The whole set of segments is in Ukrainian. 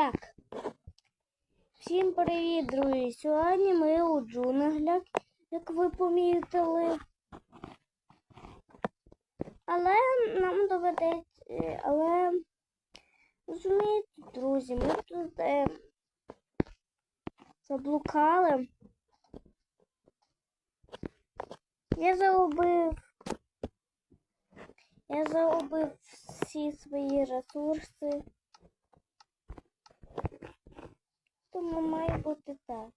Так. Всім привіт, друзі! Сьогодні ми у джунглях, як ви помітили. Але нам доведеться. е, Але розумієте, друзі, ми тут е, заблукали. Я загубив. Я загубив всі свої ресурси. Тому має бути так.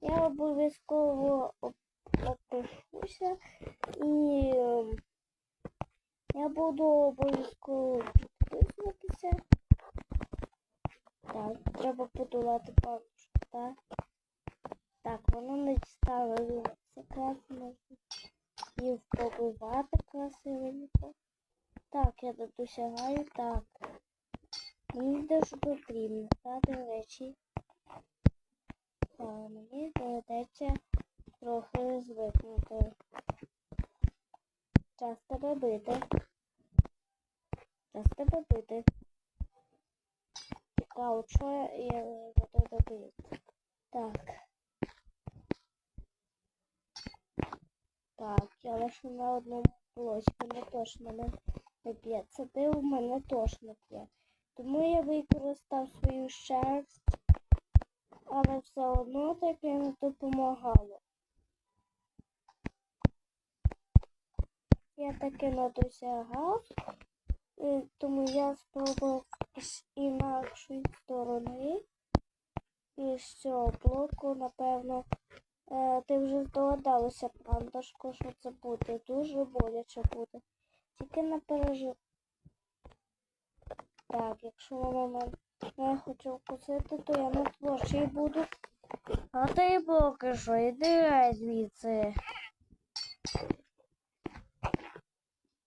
Я обов'язково оп- опишуся і ем, я буду обов'язково підписуватися. Так, треба подолати паличку, так? Так, воно не дістало секрет, можна її побивати красивенько. Так, я досягаю, так. Мені дуже потрібно, та, до речі. Мені доведеться трохи звикнути. Час тебе бити. Час тебе бити. Цікаво, що я буду робити. Так. Так, я лише на одному блоці, мене точно не, не. Це ти у мене точно п'є. Тому я використав свою шерсть, але все одно таке не допомагало. Я таки не досягав, тому я спробував з інакшої сторони. І з цього блоку, напевно, е, ти вже здогадалася, пандашко, що це буде. Дуже боляче буде. Тільки не пережив. Так, якщо вона мене не хоче вкусити, то я на творчий буду. А ти поки що йди звідси.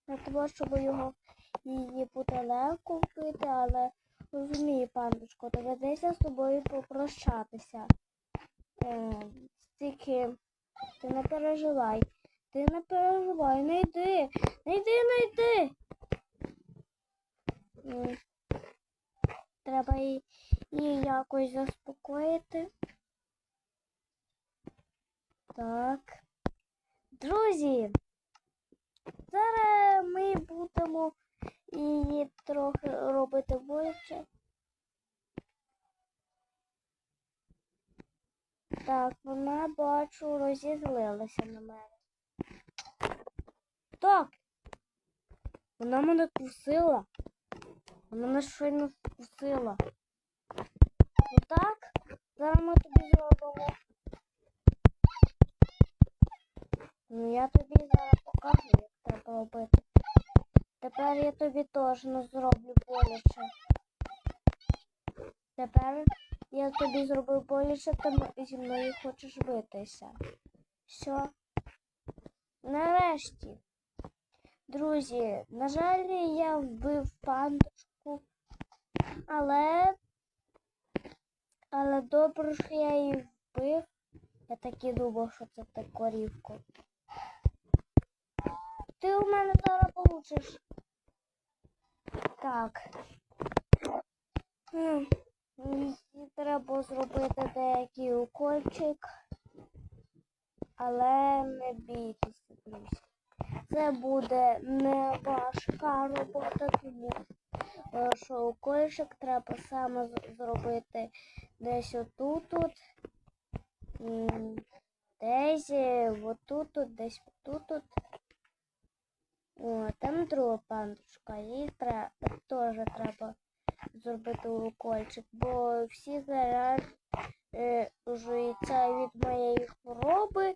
Не того, щоб його її буде легко вбити, але розумію, пандочко, доведеться з тобою попрощатися. Е, стільки ти не переживай. Ти не переживай, не йди, не йди, не йди. Треба її якось заспокоїти. Так. Друзі, зараз ми будемо її трохи робити боляче. Так, вона, бачу, розізлилася на мене. Так. Вона мене кусила. Мене щойно вкусила. Отак. Зараз ми тобі зробимо. Ну я тобі зараз покажу, як треба робити. Тепер я тобі теж не зроблю боляче. Тепер я тобі зробив боляче, ти зі мною хочеш битися. Все. Нарешті. Друзі, на жаль, я вбив пандочку, але. Але добре, що я її вбив. Я так і думав, що це та корівка. Ти у мене зараз получиш. Так. Мені треба зробити деякий укольчик. Але не бійтеся, друзі. Це буде не важка робота, тому е, що укольчик треба саме зробити десь отут, -от, десь е, отут, -от, десь отут. -от. О, там друга пандушка, їй треба, теж треба зробити укольчик, бо всі заражуються від моєї хвороби.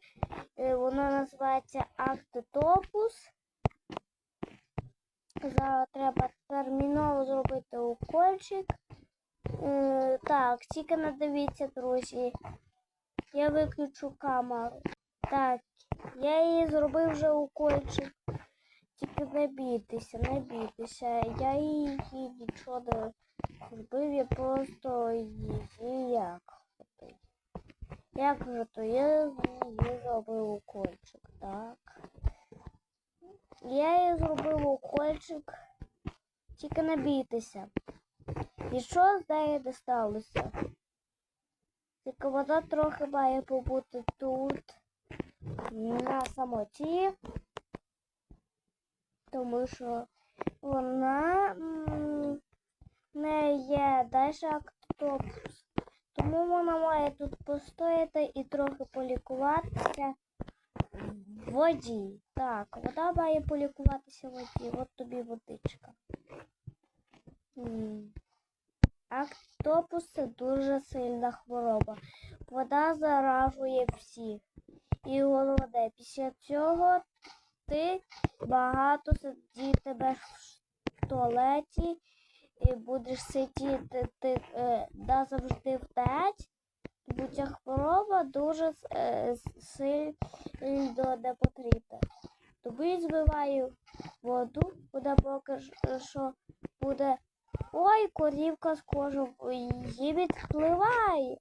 Е, Воно називається актотопус. Зараз треба терміново зробити укольчик. Е, Так, тільки не дивіться, друзі. Я виключу камеру. Так, я її зробив вже укольчик. Тільки не бійтеся, не бійтеся. Я її нічого не зробив, я просто її як. Як же то я її зробив укольчик, так. Я її зробив укольчик. Тільки не бійтеся. І що з нею не сталося? Тільки вона трохи має побути тут на самоті, тому що вона не є далі актопус. Тому вона має тут постояти і трохи полікуватися в воді. Так, вода має полікуватися в воді. От тобі водичка. Актопус це дуже сильна хвороба. Вода заражує всіх. І головне, після цього ти багато сидітимеш в туалеті і будеш сидіти ти, е, назавжди в п'ять, ця хвороба дуже е, сильно не потрібна. Тобі збиваю воду, вода поки що буде. Ой, корівка з кожу її відпливає.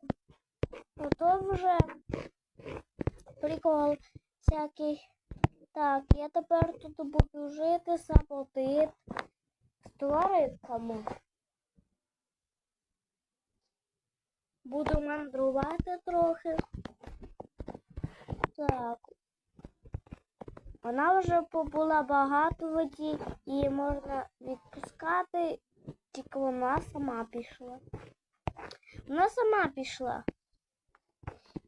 Ну вже прикол всякий. Так, я тепер тут буду жити самотит з тваринками. Буду мандрувати трохи. Так. Вона вже побула багато воді, її можна відпускати, тільки вона сама пішла. Вона сама пішла.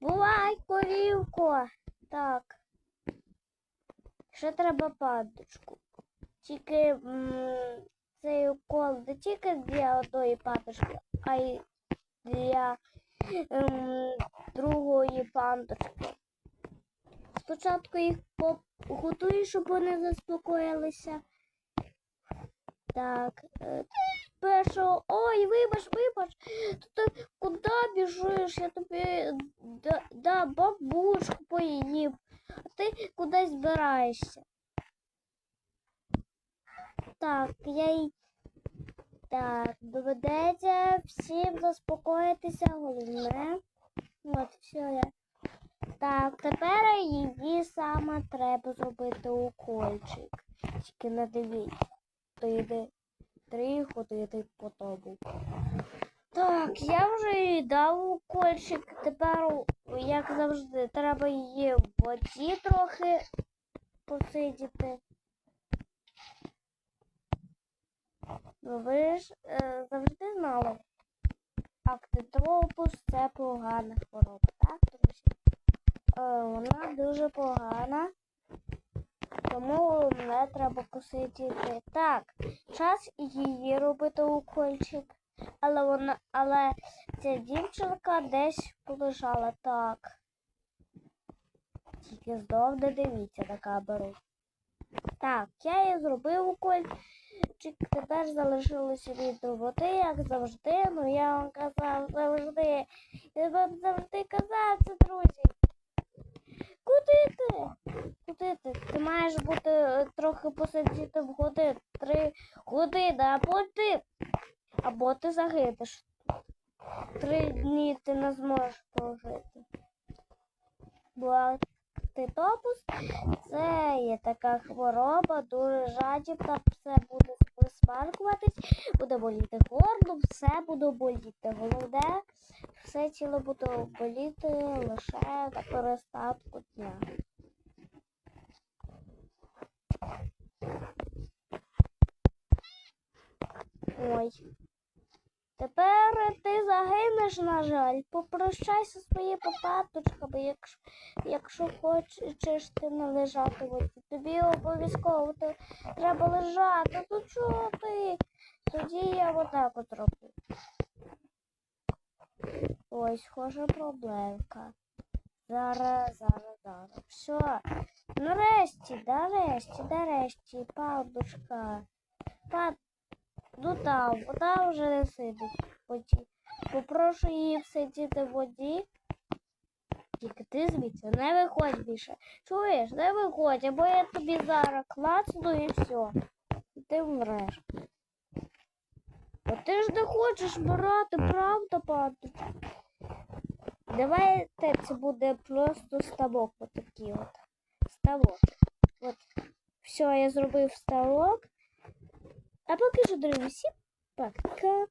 Бувай, корівко. Так. Ще треба пандочку. Тільки м, цей укол не тільки для одної пандочки, а й для ем, другої пандочки. Спочатку їх поготую, щоб вони заспокоїлися. Так. е, Першого. Ой, вибач, вибач. Ти куди біжиш? Я тобі да, да, бабушку поїв. А ти кудись збираєшся. Так, я й. Так, доведеться всім заспокоїтися, головне. От, все я. Так, тепер її саме треба зробити укольчик. Тільки не дивіться. То йде три години по тому. Так, я вже їй дав укольчик. Тепер, як завжди, треба її в воді трохи посидіти. Ну, ви ж е, завжди знали. Актитропус це погана хвороба, так, друзі? Е, вона дуже погана. Тому не треба посидіти. Так, час її робити укольчик. Але вона, але ця дівчинка десь полежала так. Тільки знов дивіться на камеру. Так, я їй зробив укольчик. Тепер залишилося від роботи, як завжди. Ну я вам казав завжди. Я вам завжди казав це, друзі. Куди ти? Куди ти? Ти маєш бути е, трохи посидіти в годин, три години, або ти, або ти загинеш. Три дні ти не зможеш прожити. Бо титопус це є така хвороба, дуже жадібна, все буде висмаркуватись, буде боліти горло, все буде боліти. Головне, все тіло буде боліти лише на перестатку дня. Ой. Тепер ти загинеш, на жаль. Попрощайся своїми папаточками, якщо, якщо хочеш ти не лежати. Тобі обов'язково треба лежати. Ну чого ти? Тоді я отак от роблю. Ось, схожа проблемка. Зараз, зараз, зараз. Все. Нарешті, нарешті, нарешті, пандушка. Пан... Ну там, вона вже не сидить в воді. Попрошу її сидіти в воді. Тільки ти звідси не виходь більше. Чуєш, не виходь, або я тобі зараз клацну і все. І ти вмреш. А ти ж не хочеш брати, правда, пандочка? Давайте це буде просто ставок отакий от. Ставок. От. Все, я зробив ставок. А поки що, друзі, всім пока.